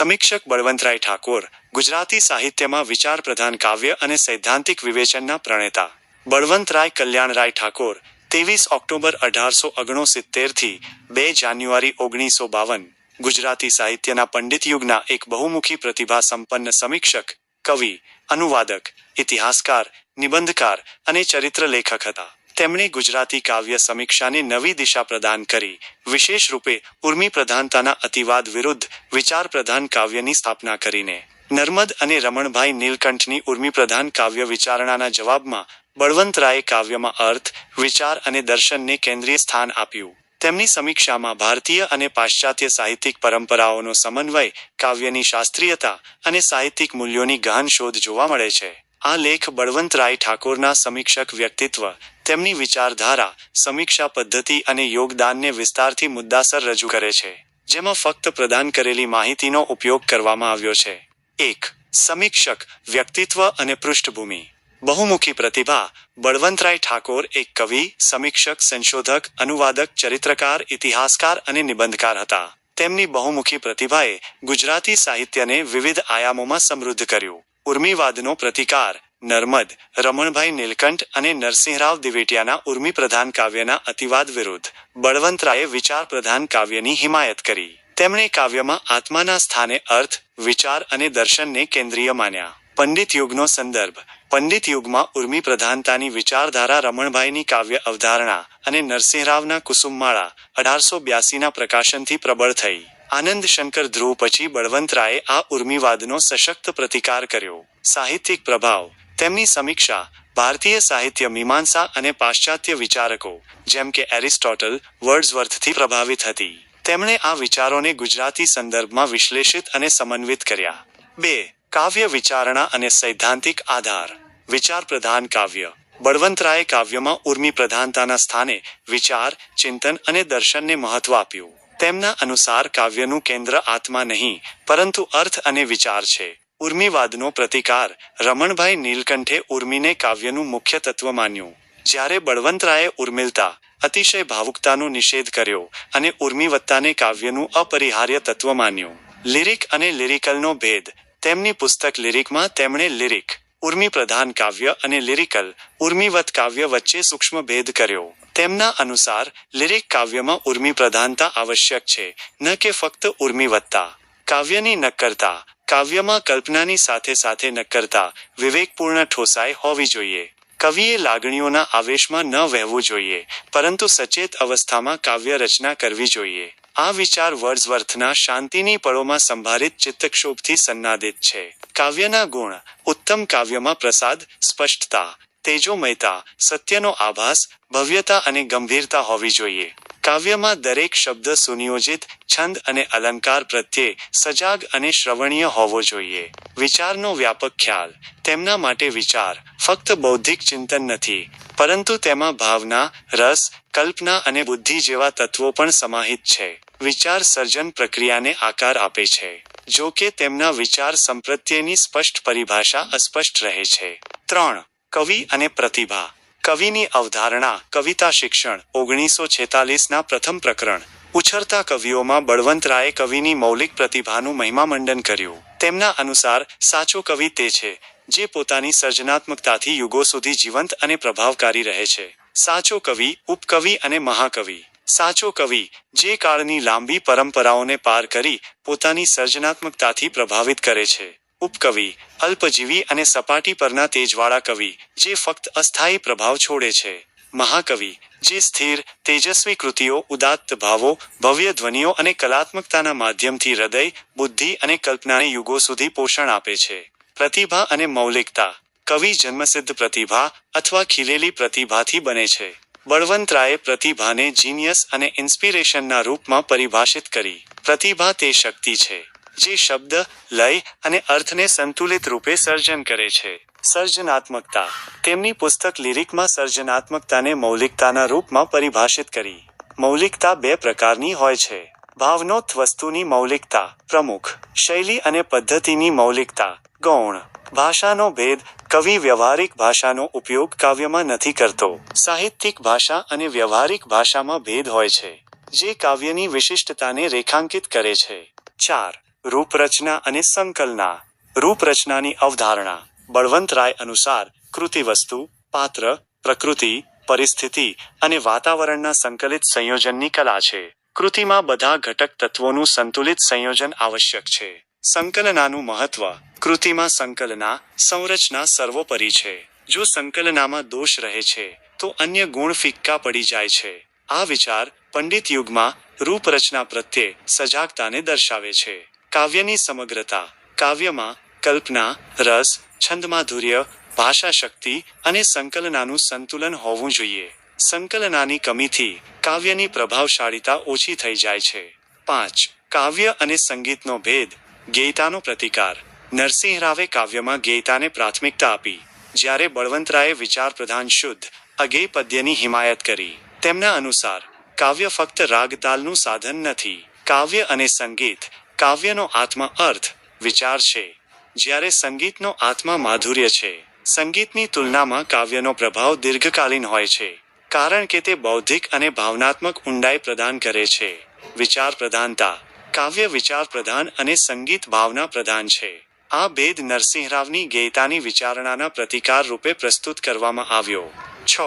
સમીક્ષક બળવંતરાય ઠાકોર ગુજરાતી સાહિત્યમાં વિચાર પ્રધાન કાવ્ય અને સૈદ્ધાંતિક વિવેચનના પ્રણેતા. બળવંતરાય કલ્યાણરાય ઠાકોર ત્રેવીસ ઓક્ટોબર અઢારસો ઓગણસિત્તેરથી બે જાન્યુઆરી ઓગણીસો બાવન. ગુજરાતી સાહિત્યના પંડિત યુગના એક બહુમુખી પ્રતિભા સંપન્ન સમીક્ષક, કવિ, અનુવાદક, ઇતિહાસકાર, નિબંધકાર અને ચરિત્ર લેખક હતા. તેમણે ગુજરાતી કાવ્ય સમીક્ષાને નવી દિશા પ્રદાન કરી. વિશેષ રૂપે ઉર્મી પ્રધાનતાના અતિવાદ વિરુદ્ધ વિચાર પ્રધાન કાવ્યની સ્થાપના કરીને. નર્મદ અને રમણભાઈ નીલકંઠની ઉર્મી પ્રધાન કાવ્ય વિચારણાના જવાબમાં બળવંતરાયે કાવ્યમાં અર્થ, વિચાર અને દર્શનને કેન્દ્રીય સ્થાન આપ્યું. તેમની સમીક્ષામાં ભારતીય અને પાશ્ચાત્ય સાહિત્યિક પરંપરાઓનો સમન્વય, કાવ્યની શાસ્ત્રીયતા અને સાહિત્યિક મૂલ્યોની ગહન શોધ જોવા મળે છે. આ લેખ બળવંતરાય ઠાકોરના સમીક્ષક વ્યક્તિત્વ, તેમની વિચારધારા, સમીક્ષા પદ્ધતિ અને યોગદાનને વિસ્તારથી મુદ્દાસર રજૂ કરે છે, જેમાં ફક્ત પ્રદાન કરેલી માહિતીનો ઉપયોગ કરવામાં આવ્યો છે. એક, સમીક્ષક વ્યક્તિત્વ અને પૃષ્ઠભૂમિ. બહુમુખી પ્રતિભા બળવંતરાય ઠાકોર એક કવિ, સમીક્ષક, સંશોધક, અનુવાદક, ચરિત્રકાર, ઇતિહાસકાર અને નિબંધકાર હતા. તેમની બહુમુખી પ્રતિભાએ ગુજરાતી સાહિત્યને વિવિધ આયામોમાં સમૃદ્ધ કર્યું. ઉર્મિવાદનો પ્રતિકાર. નર્મદ, રમણભાઈ નીલકંઠ અને નરસિંહરાવ દિવેટિયાના ઉર્મી પ્રધાન કાવ્યના અતિવાદ વિરુદ્ધ બળવંતરાયે વિચાર પ્રધાન કાવ્યની હિમાયત કરી. તેમણે કાવ્યમાં આત્માના સ્થાને અર્થ, વિચાર અને દર્શનને કેન્દ્રીય માન્યા. પંડિત યુગનો સંદર્ભ. પંડિત યુગમાં ઉર્મી પ્રધાનતાની વિચારધારા રમણભાઈની કાવ્ય અવધારણા અને નરસિંહરાવના કુસુમમાળા અઢારસો બ્યાસીના પ્રકાશનથી પ્રબળ થઈ. આનંદ શંકર ધ્રુવ પછી બળવંતરાયે આ ઉર્મિવાદનો સશક્ત પ્રતિકાર કર્યો. સાહિત્યિક પ્રભાવ. તેમની સમીક્ષા ભારતીય સાહિત્ય મીમાંસા અને પાશ્ચાત્ય વિચારકો, જેમ કે એરિસ્ટોટલ, વર્ડ્સવર્થથી પ્રભાવિત હતી. તેમણે આ વિચારોને ગુજરાતી સંદર્ભમાં વિશ્લેષિત અને સમન્વિત કર્યા. બે, કાવ્ય વિચારણા અને સૈદ્ધાંતિક આધાર. વિચાર પ્રધાન કાવ્ય. બળવંતરાયે કાવ્યમાં ઉર્મી પ્રધાનતાના સ્થાને વિચાર, ચિંતન અને દર્શનને મહત્વ આપ્યું. તેમના અનુસાર કાવ્યનું કેન્દ્ર આત્મા નહીં, પરંતુ અર્થ અને વિચાર છે. ઉર્મિવાદનો પ્રતિકાર. રમણભાઈ નીલકંઠે ઉર્મીને કાવ્યનું મુખ્ય તત્વ માન્યું. જ્યારે બળવંતરાયે ઉર્મિલતા, અતિશય ભાવુકતાનો નિષેધ કર્યો અને ઉર્મિવત્તાને કાવ્યનું અપરિહાર્ય તત્વ માન્યું. લિરિક અને લિરિકલનો ભેદ. તેમની પુસ્તક લિરિકમાં તેમણે લિરિક ઉર્મી પ્રધાન કાવ્ય અને લિરિકલ ઉર્મિવત કાવ્ય વચ્ચે સૂક્ષ્મ ભેદ કર્યો. તેમના અનુસાર લિરિક કાવ્યમાં ઉર્મી પ્રધાનતા આવશ્યક છે, ન કે ફક્ત ઉર્મિવત્તા કાવ્યની નક્કરતા, કાવ્યમાં કલ્પનાની સાથે સાથે નક્કરતા વિવેકપૂર્ણ ઠોસાઈ હોવી જોઈએ. કવિએ લાગણીઓના આવેશમાં ન વહેવું જોઈએ, પરંતુ સચેત અવસ્થામાં કાવ્ય રચના કરવી જોઈએ. આ વિચાર વર્ડ્સવર્થના શાંતિની પળોમાં સંભારિત ચિત્તક્ષોભથી સન્નાદિત છે. કાવ્યના ગુણ, ઉત્તમ કાવ્યમાં પ્રસાદ, સ્પષ્ટતા, તેજોમયતા, સત્યનો આભાસ, ભવ્યતા અને ગંભીરતા હોવી જોઈએ. કાવ્યમાં દરેક શબ્દ સુનિયોજિત, છંદ અને અલંકાર પ્રત્યે સજાગ અને શ્રવણીય હોવો જોઈએ. વિચારનો વ્યાપક ખ્યાલ, તેમના માટે વિચાર, ફક્ત બૌદ્ધિક ચિંતન નથી, પરંતુ તેમાં ભાવના, રસ, કલ્પના અને બુદ્ધિ જેવા તત્વો પણ સમાહિત છે. વિચાર સર્જન પ્રક્રિયાને આકાર આપે છે. જો કે તેમના વિચાર સંપ્રત્યેની સ્પષ્ટ પરિભાષા અસ્પષ્ટ રહે છે. ત્રણ, કવિ અને પ્રતિભા. કવિની અવધારણા, કવિતા શિક્ષણ, ઓગણીસો છેતાલીસના પ્રથમ પ્રકરણ. ઉછરતા કવિઓમાં બળવંતરાયે કવિની મૌલિક પ્રતિભાનું મહિમામંડન કર્યું. તેમના અનુસાર, સાચો કવિ તે છે, જે પોતાની સર્જનાત્મકતાથી યુગો સુધી જીવંત અને પ્રભાવકારી રહે છે. સાચો કવિ, ઉપકવિ અને મહાકવિ. સાચો કવિ, જે કાળની લાંબી પરંપરાઓને પાર કરી પોતાની સર્જનાત્મકતાથી પ્રભાવિત કરે છે. ઉપકવિ, અલ્પજીવી અને સપાટી પરના તેજવાળા કવિ, જે ફક્ત અસ્થાયી પ્રભાવ છોડે છે. મહાકવિ, જે સ્થિર, તેજસ્વી કૃતિઓ, ઉદાત્ત ભાવો, ભવ્ય ધ્વનિઓ અને કલાત્મકતાના માધ્યમથી હૃદય, બુદ્ધિ અને કલ્પનાને યુગો સુધી પોષણ આપે છે. પ્રતિભા અને મૌલિકતા. કવિ જન્મસિદ્ધ પ્રતિભા અથવા ખીલેલી પ્રતિભાથી બને છે. બળવંતરાયે પ્રતિભાને જીનિયસ અને ઇન્સ્પિરેશનના રૂપમાં પરિભાષિત કરી. પ્રતિભા તે શક્તિ છે, જે શબ્દ, લય અને અર્થને સંતુલિત રૂપે સર્જન કરે છે. સર્જનાત્મકતા. તેમની પુસ્તક લિરિકમાં સર્જનાત્મકતાને મૌલિકતાના રૂપમાં પરિભાષિત કરી. મૌલિકતા બે પ્રકારની હોય છે. ભાવનોત વસ્તુની મૌલિકતા પ્રમુખ. શૈલી અને પદ્ધતિની મૌલિકતા. ગૌણ. ભાષાનો ભેદ કવિ વ્યવહારિક ભાષાનો ઉપયોગ કાવ્યમાં નથી કરતો. સાહિત્યિક ભાષા અને વ્યવહારિક ભાષામાં ભેદ હોય છે, જે કાવ્યની વિશિષ્ટતાને રેખાંકિત કરે છે. ચાર, રૂપરચના અને સંકલના. રૂપરચનાની અવધારણા. બળવંતરાય અનુસાર કૃતિ વસ્તુ પાત્ર, પ્રકૃતિ, પરિસ્થિતિ અને વાતાવરણના સંકલિત સંયોજનની કલા છે. કૃતિમાં બધા ઘટક તત્વોનું સંતુલિત સંયોજન આવશ્યક છે. સંકલનાનું મહત્વ. કૃતિમાં સંકલના, સંરચના સર્વોપરી છે. જો સંકલનામાં દોષ રહે છે, તો અન્ય ગુણ ફિક્કા પડી જાય છે. આ વિચાર પંડિત યુગમાં રૂપરચના પ્રત્યે સજાગતાને દર્શાવે છે. કાવ્યની સમગ્રતા, કાવ્યમાં કલ્પના, રસ, છંદમાધુર્ય ભાષા શક્તિ અને સંકલનાનું સંતુલન હોવું જોઈએ. સંકલનાની કમીથી કાવ્યની પ્રભાવશાળીતા ઓછી થઈ જાય છે. પાંચ. કાવ્ય અને સંગીતનો ભેદ ગેયતાનો પ્રતિકાર. નરસિંહ રાવે કાવ્યમાં ગેયતાને પ્રાથમિકતા આપી, જ્યારે બળવંતરાયે વિચાર પ્રધાન શુદ્ધ, અગેય પદ્યની હિમાયત કરી. તેમના અનુસાર, કાવ્ય ફક્ત રાગતાલનું સાધન નથી, કાવ્ય અને સંગીત, કાવ્યનો આત્મા અર્થ, વિચાર છે. જ્યારે સંગીતનો આત્મા માધુર્ય છે, સંગીતની તુલનામાં કાવ્યનો પ્રભાવ દીર્ઘકાલીન હોય છે, કારણ કે તે બૌદ્ધિક અને ભાવનાત્મક ઊંડાઈ પ્રદાન કરે છે. વિચાર પ્રધાનતા. કાવ્ય વિચાર પ્રધાન અને સંગીત ભાવના પ્રધાન છે. આ ભેદ નરસિંહરાવની ગેયતાની વિચારણાના પ્રતિકાર રૂપે પ્રસ્તુત કરવામાં આવ્યો. છ.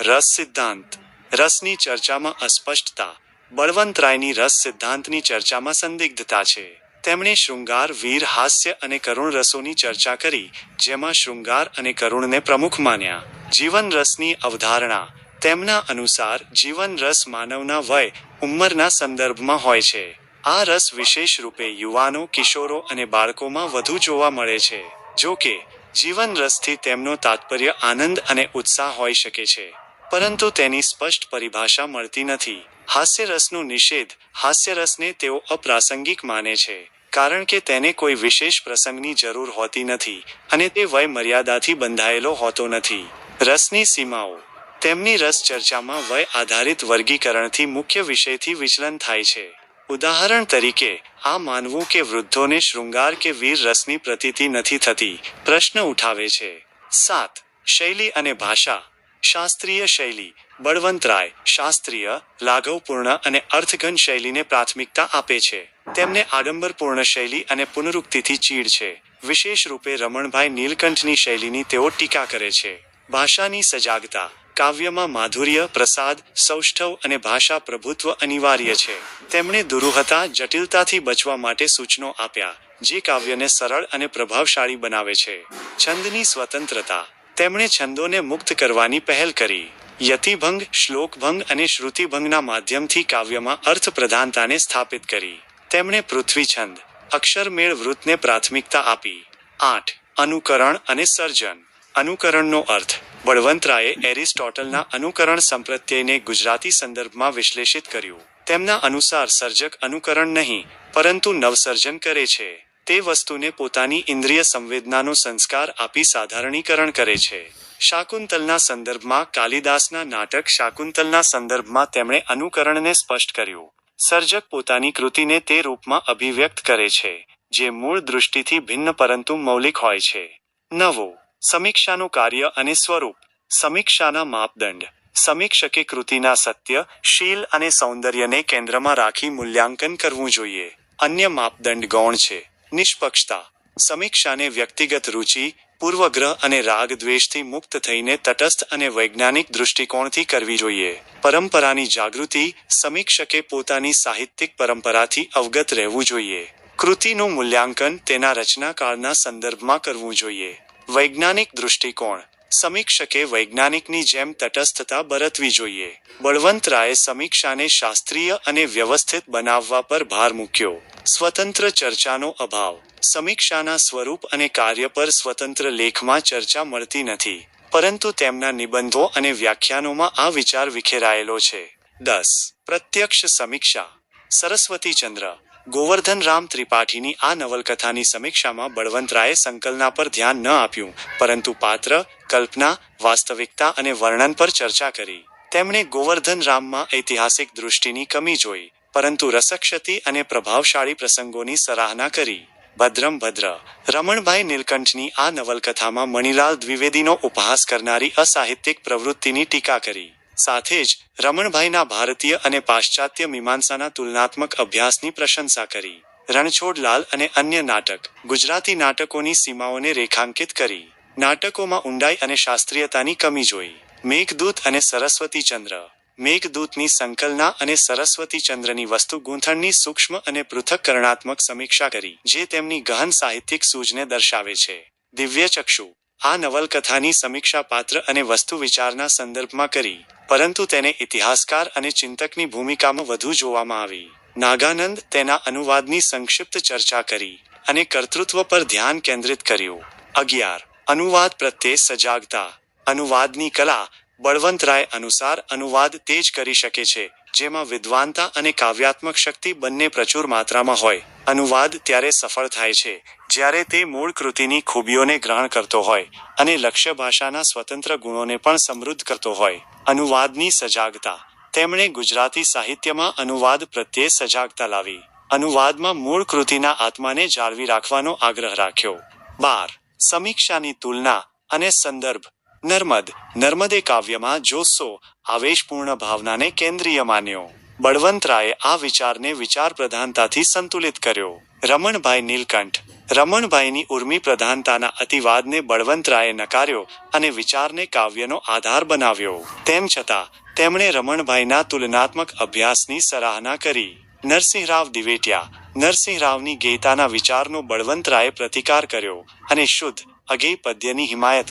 રસ સિદ્ધાંત. રસની ચર્ચામાં અસ્પષ્ટતા. બળવંતરાયની રસ સિદ્ધાંતની ચર્ચામાં સંદિગ્ધતા છે. તેમણે શૃંગાર, વીર, હાસ્ય અને કરુણ રસોની ચર્ચા કરી, જેમાં શૃંગાર અને કરુણને પ્રમુખ માન્યા. જીવન રસની અવધારણા. તેમના અનુસાર જીવન રસ માનવના વય, ઉંમરના સંદર્ભમાં હોય છે. આ રસ વિશેષ રૂપે યુવાનો, કિશોરો અને બાળકોમાં વધુ જોવા મળે છે, જો કે જીવન રસથી તેમનો તાત્પર્ય આનંદ અને ઉત્સાહ હોઈ શકે છે. પરંતુ તેની સ્પષ્ટ પરિભાષા મળતી નથી. હાસ્યરસનો નિષેધ હાસ્યરસને તેઓ અપ્રાસંગિક માને છે, કારણ કે તેને કોઈ વિશેષ પ્રસંગની જરૂર હોતી નથી અને તે વય મર્યાદાથી બંધાયેલો હોતો નથી. રસની સીમાઓ. તેમની રસ ચર્ચામાં વય આધારિત વર્ગીકરણથી મુખ્ય વિષયથી વિચલન થાય છે. ઉદાહરણ તરીકે, આ માનવું કે વૃદ્ધોને શૃંગાર કે વીર રસની પ્રતીતિ નથી થતી, પ્રશ્ન ઉઠાવે છે. સાત, શૈલી અને ભાષા. શાસ્ત્રીય શૈલી, બળવંતરાય, શાસ્ત્રીય, લાઘવપૂર્ણ અને અર્થઘન શૈલીને પ્રાથમિકતા આપે છે. તેમને આડંબરપૂર્ણ શૈલી અને પુનરુક્તિથી ચીડ છે. વિશેષ રૂપે રમણભાઈ નીલકંઠની શૈલીની તેઓ ટીકા કરે છે. ભાષાની સજાગતા. કાવ્યમાં માધુર્ય, પ્રસાદ, સૌષ્ઠવ અને ભાષા પ્રભુત્વ અનિવાર્ય છે. તેમણે દુરૂહતા, જટિલતાથી બચવા માટે સૂચનો આપ્યા, જે કાવ્યને સરળ અને પ્રભાવશાળી બનાવે છે. છંદની સ્વતંત્રતા. તેમણે છંદોને મુક્ત કરવાની પહેલ કરી. યતિભંગ, શ્લોકભંગ અને શ્રુતિભંગના માધ્યમથી કાવ્યમાં અર્થ પ્રધાનતાને સ્થાપિત કરી. તેમણે પૃથ્વી છંદ, અક્ષરમેળ વૃત્તને પ્રાથમિકતા આપી. આઠ, અનુકરણ અને સર્જન. અનુકરણનો અર્થ. બળવંતરાયે એરિસ્ટોટલના અનુકરણ સંપ્રત્યયને ગુજરાતી સંદર્ભમાં વિશ્લેષિત કર્યું. તેમના અનુસાર સર્જક અનુકરણ નહીં, પરંતુ નવસર્જન કરે છે. તે વસ્તુને પોતાની ઇન્દ્રિય સંવેદનાનો સંસ્કાર આપી સાધારણીકરણ કરે છે. શાકુંતલના સંદર્ભમાં કાલિદાસના નાટક શાકુંતલના સંદર્ભમાં તેમણે અનુકરણને સ્પષ્ટ કર્યું. સર્જક પોતાની કૃતિને તે રૂપમાં અભિવ્યક્ત કરે છે, જે મૂળ દૃષ્ટિથી ભિન્ન પરંતુ મૌલિક હોય છે. નવો સમીક્ષાનું કાર્ય અને સ્વરૂપ. સમીક્ષાના માપદંડ. સમીક્ષકે કૃતિના સત્ય, શીલ અને સૌંદર્યને કેન્દ્રમાં રાખી મૂલ્યાંકન કરવું જોઈએ. અન્ય માપદંડ ગૌણ છે. નિષ્પક્ષતા. સમીક્ષાને વ્યક્તિગત રુચિ, પૂર્વગ્રહ અને રાગ દ્વેષથી મુક્ત થઈને તટસ્થ અને વૈજ્ઞાનિક દૃષ્ટિકોણથી કરવી જોઈએ. પરંપરાની જાગૃતિ. સમીક્ષકે પોતાની સાહિત્યિક પરંપરાથી અવગત રહેવું જોઈએ. કૃતિનું મૂલ્યાંકન તેના રચનાકાળના સંદર્ભમાં કરવું જોઈએ. વૈજ્ઞાનિક દૃષ્ટિકોણ. સમીક્ષકે વૈજ્ઞાનિકની જેમ તટસ્થતા બરતવી જોઈએ. બળવંતરાયે સમીક્ષાને શાસ્ત્રીય અને વ્યવસ્થિત બનાવવા પર ભાર મૂક્યો. સ્વતંત્ર ચર્ચાનો અભાવ. સમીક્ષાના સ્વરૂપ અને કાર્ય પર સ્વતંત્ર લેખમાં ચર્ચા મળતી નથી. પરંતુ તેમના નિબંધો અને વ્યાખ્યાનોમાં આ વિચાર વિખેરાયેલો છે. દસ. પ્રત્યક્ષ સમીક્ષા. સરસ્વતીચંદ્ર ગોવર્ધન રામ ત્રિપાઠીની આ નવલકથાની સમીક્ષામાં બળવંતરાયે સંકલના પર ધ્યાન ન આપ્યું, પરંતુ પાત્ર, કલ્પના, વાસ્તવિકતા અને વર્ણન પર ચર્ચા કરી. તેમણે ગોવર્ધન રામમાં ઐતિહાસિક દૃષ્ટિની કમી જોઈ, પરંતુ રસક્ષતિ અને પ્રભાવશાળી પ્રસંગોની સરાહના કરી. ભદ્રમ ભદ્ર. રમણભાઈ નીલકંઠની આ નવલકથામાં મણિલાલ દ્વિવેદીનો ઉપહાસ કરનારી અસાહિત્યિક પ્રવૃત્તિની ટીકા કરી. સાથે જ રમણભાઈના ભારતીય અને પાશ્ચાત્ય મીમાંસાના તુલનાત્મક અભ્યાસની પ્રશંસા કરી. રણછોડલાલ અને અન્ય નાટક ગુજરાતી નાટકોની સીમાઓને રેખાંકિત કરી. નાટકોમાં ઊંડાઈ અને શાસ્ત્રીયતાની કમી જોઈ. મેઘદૂત અને સરસ્વતી ચંદ્ર મેઘદૂતની સંકલના અને સરસ્વતી ચંદ્રની વસ્તુ ગૂંથણની સૂક્ષ્મ અને પૃથક્કરણાત્મક સમીક્ષા કરી, જે તેમની ગહન સાહિત્યિક સૂઝને દર્શાવે છે. દિવ્યચક્ષુ આ નવલકથાની સમીક્ષા પાત્ર અને વસ્તુ વિચારના સંદર્ભમાં કરી, પરંતુ તેને ઇતિહાસકાર અને ચિંતકની ભૂમિકામાં વધુ જોવામાં આવી. નાગાનંદ તેના અનુવાદની સંક્ષિપ્ત ચર્ચા કરી અને કર્તૃત્વ પર ધ્યાન કેન્દ્રિત કર્યું. અગિયાર, અનુવાદ પ્રત્યે સજાગતા. અનુવાદની કલા બળવંતરાય અનુસાર અનુવાદ તે જ કરી શકે છે, જેમાં વિદ્વાનતા અને કાવ્યાત્મક શક્તિ બંને પ્રચુર માત્રામાં હોય. અનુવાદ ત્યારે સફળ થાય છે જ્યારે તે મૂળ કૃતિની ખૂબીઓને ગ્રહણ કરતો હોય અને લક્ષ્ય ભાષાના સ્વતંત્ર ગુણોને પણ સમૃદ્ધ કરતો હોય. અનુવાદની સજાગતા. તેમણે ગુજરાતી સાહિત્યમાં અનુવાદ પ્રત્યે સજાગતા લાવી. અનુવાદમાં મૂળ કૃતિના આત્માને જાળવી રાખવાનો આગ્રહ રાખ્યો. બાર. સમીક્ષાની તુલના અને સંદર્ભ. નર્મદ. નર્મદે કાવ્યમાં જોસો આવેશપૂર્ણ ભાવનાને કેન્દ્રીય માન્યો. બળવંતરાયે આ વિચારને વિચાર પ્રધાનતાથી સંતુલિત કર્યો. રમણભાઈ નીલકંઠ. રમણભાઈની ઉર્મી પ્રધાનતાના અતિવાદને બળવંતરાયે નકાર્યો અને વિચારને કાવ્યનો આધાર બનાવ્યો. તેમ છતાં, તેમણે રમણભાઈના તુલનાત્મક અભ્યાસની સરાહના કરી. નરસિંહરાવ દિવેટિયા નરસિંહરાવની ગેતાના વિચારનો બળવંતરાયે પ્રતિકાર કર્યો અને શુદ્ધ અગેય પદ્યની હિમાયત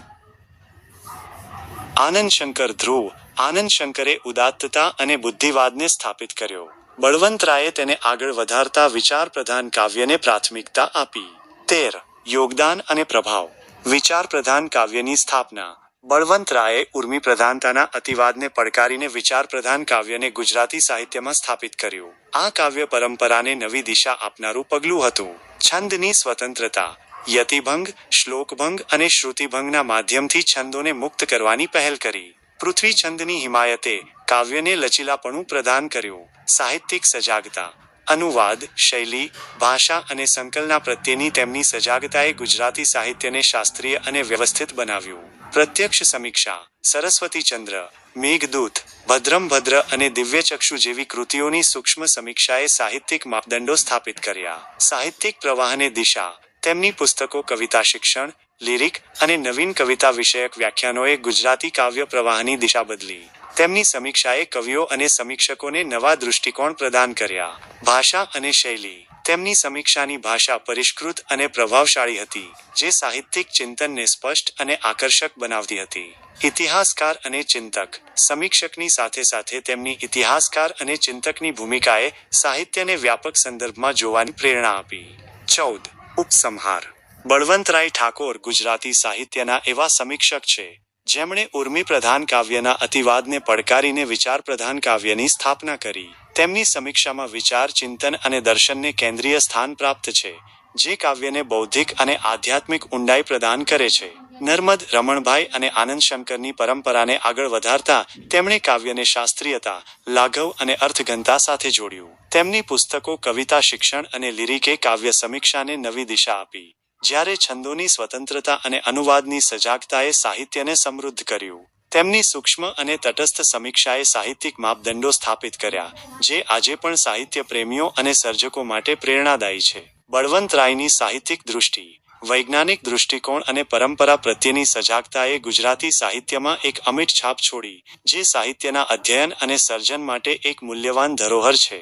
આનંદ શંકર ધ્રુવ આનંદ શંકરે ઉદાત્તતા અને બુદ્ધિવાદને સ્થાપિત કર્યો. બળવંતરાયે તેને આગળ વધારતા વિચાર પ્રધાન કાવ્યને પ્રાથમિકતા આપી. તેર, યોગદાન અને પ્રભાવ. વિચાર પ્રધાન કાવ્યની સ્થાપના. બળવંતરાયે ઉર્મી પ્રધાનતાના અતિવાદને પડકારીને વિચાર પ્રધાન કાવ્યને ગુજરાતી સાહિત્યમાં સ્થાપિત કર્યું. આ કાવ્ય પરંપરાને નવી દિશા આપનારું પગલું હતું. છંદની સ્વતંત્રતા, યતિભંગ, શ્લોકભંગ અને શ્રુતિભંગના માધ્યમથી છંદોને મુક્ત કરવાની પહેલ કરી. પૃથ્વી છંદની હિમાયતે કાવ્યને લચીલાપણું પ્રદાન કર્યું. સાહિત્યિક સજાગતા અનુવાદ, શૈલી, ભાષા અને સંકલના પ્રત્યેની તેમની સજાગતાએ ગુજરાતી સાહિત્યને શાસ્ત્રીય અને વ્યવસ્થિત બનાવ્યું. પ્રત્યક્ષ સમીક્ષા, સરસ્વતી ચંદ્ર, મેઘદૂત, ભદ્રમ ભદ્ર અને દિવ્યચક્ષુ જેવી કૃતિઓની સૂક્ષ્મ સમીક્ષાએ સાહિત્યિક માપદંડો સ્થાપિત કર્યા. સાહિત્યિક પ્રવાહને દિશા, તેમની પુસ્તકો કવિતા શિક્ષણ, લિરિક અને નવીન કવિતા વિષયક વ્યાખ્યાનોએ ગુજરાતી કાવ્ય પ્રવાહની દિશા બદલી. તેમની સમીક્ષાએ કવિઓ અને સમીક્ષકોને નવા દૃષ્ટિકોણ પ્રદાન કર્યા. ભાષા અને શૈલી. તેમની સમીક્ષાની ભાષા પરિષ્કૃત અને પ્રભાવશાળી હતી, જે સાહિત્યિક ચિંતનને સ્પષ્ટ અને આકર્ષક બનાવતી હતી. ઇતિહાસકાર અને ચિંતક. સમીક્ષકની સાથે સાથે તેમની ઇતિહાસકાર અને ચિંતકની ભૂમિકાએ સાહિત્યને વ્યાપક સંદર્ભમાં જોવાની પ્રેરણા આપી. ચૌદ. ઉપસંહાર. બળવંતરાય ઠાકોર ગુજરાતી સાહિત્યના એવા સમીક્ષક છે જેમણે ઉર્મી પ્રધાન કાવ્યના અતિવાદને પડકારીને વિચાર પ્રધાન કાવ્યની સ્થાપના કરી. તેમની સમીક્ષામાં વિચાર, ચિંતન અને દર્શનને કેન્દ્રીય સ્થાન પ્રાપ્ત છે, જે કાવ્યને બૌદ્ધિક અને આધ્યાત્મિક ઊંડાઈ પ્રદાન કરે છે. નર્મદ, રમણભાઈ અને આનંદ શંકરની પરંપરાને આગળ વધારતા તેમણે કાવ્યને શાસ્ત્રીયતા, લાઘવ અને અર્થઘનતા સાથે જોડ્યું. તેમની પુસ્તકો કવિતા, શિક્ષણ અને લિરિકે કાવ્ય સમીક્ષાને નવી દિશા આપી. જ્યારે છંદોની સ્વતંત્રતા અને અનુવાદની સજાગતાએ સાહિત્યને સમૃદ્ધ કર્યું, તેમની સૂક્ષ્મ અને તટસ્થ સમીક્ષાએ સાહિત્યિક માપદંડો સ્થાપિત કર્યા, જે આજે પણ સાહિત્ય પ્રેમીઓ અને સર્જકો માટે પ્રેરણાદાયી છે. બળવંતરાયની સાહિત્યિક દૃષ્ટિ, વૈજ્ઞાનિક દૃષ્ટિકોણ અને પરંપરા પ્રત્યેની સજાગતાએ ગુજરાતી સાહિત્યમાં એક અમિટ છાપ છોડી, જે સાહિત્યના અધ્યયન અને સર્જન માટે એક મૂલ્યવાન ધરોહર છે.